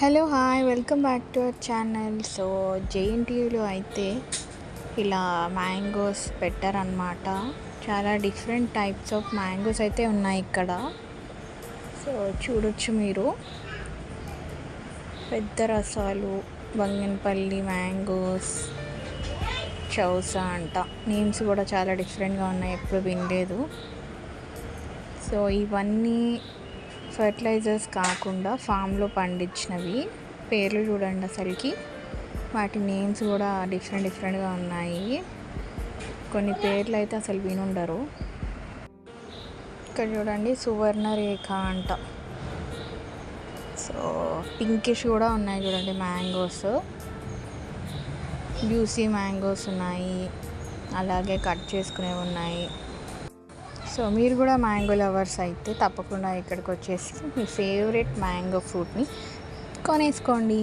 Hello hi welcome back to our channel. So జేఎన్టీయూలో అయితే ఇలా mangoes పెట్టారనమాట చాలా డిఫరెంట్ టైప్స్ ఆఫ్ మ్యాంగోస్ అయితే ఉన్నాయి ఇక్కడ. సో చూడొచ్చు మీరు. పెద్ద రసాలు బంగినపల్లి మ్యాంగోస్ చౌసా అంట. నేమ్స్ కూడా చాలా డిఫరెంట్గా ఉన్నాయి ఎప్పుడు వినలేదు. సో ఇవన్నీ ఫర్టిలైజర్స్ కాకుండా ఫామ్లో పండించినవి. పేర్లు చూడండి అసలుకి. వాటి నేమ్స్ కూడా డిఫరెంట్ డిఫరెంట్గా ఉన్నాయి. కొన్ని పేర్లు అయితే అసలు వినుండరు. ఇక్కడ చూడండి సువర్ణ రేఖ అంట. సో పింకిష్ కూడా ఉన్నాయి చూడండి మ్యాంగోస్. జ్యూసీ మ్యాంగోస్ ఉన్నాయి. అలాగే కట్ చేసుకునేవి ఉన్నాయి. సో మీరు కూడా మ్యాంగో లవర్స్ అయితే తప్పకుండా ఇక్కడికి వచ్చేసి మీ ఫేవరెట్ మ్యాంగో ఫ్రూట్ని కొనేసుకోండి.